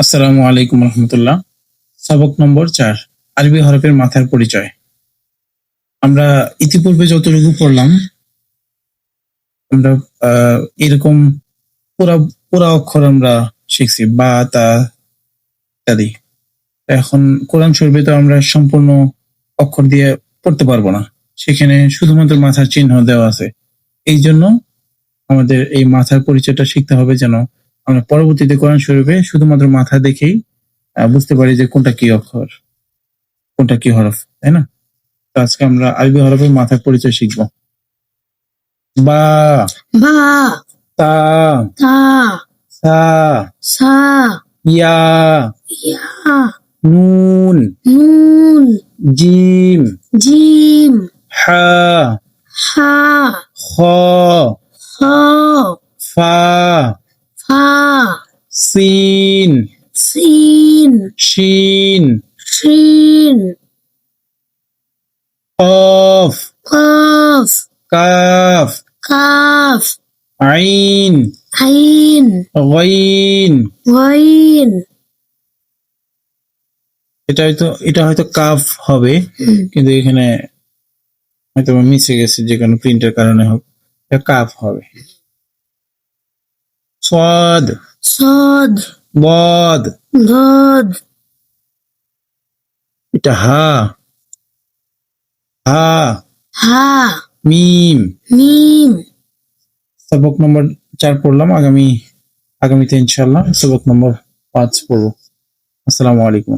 আসসালামু আলাইকুম রহমতুল্লাহ। সবক নম্বর চার, আরবি হরফের মাথার পরিচয়। আমরা ইতিপূর্বে যতটুকু পড়লাম, আমরা এরকম পুরা পুরা অক্ষর আমরা শিখছি, বা, তা, ইত্যাদি। এখন কোরআন শরীফে তো আমরা সম্পূর্ণ অক্ষর দিয়ে পড়তে পারব না। সেখানে শুধুমাত্র মাথার চিহ্ন দেওয়া আছে। এই জন্য আমাদের এই মাথার পরিচয়টা শিখতে হবে যেন আমরা পরবর্তীতে কোরআন শরীফে শুধুমাত্র মাথা দেখেই বুঝতে পারি যে কোনটা কি অক্ষর কোনটা কি হরফ তাই না? তো আজকে আমরা আরবি হরফের মাথার পরিচয় শিখব। বা বা তা তা সা সা ইয়া ইয়া নুন নুন জিম জিম হা হা খ খ ফা ফা সিন সিন শিন শিন কফ কফ কাফ কাফ আইন আইন গাইন ওয়াইন এটা হয়তো এটা হয়তো কাফ হবে কিন্তু এখানে হয়তো মিশে গেছে যে কোনো প্রিন্টের কারণে হোক এটা কাফ হবে। সদ صاد বদ ضاد এটা হা হা ها মিম ميم সবক নম্বর চার পড়লাম আগামী আগামীতে ইনশাল্লাহ সবক নম্বর পাঁচ পড়বো আসসালামু আলাইকুম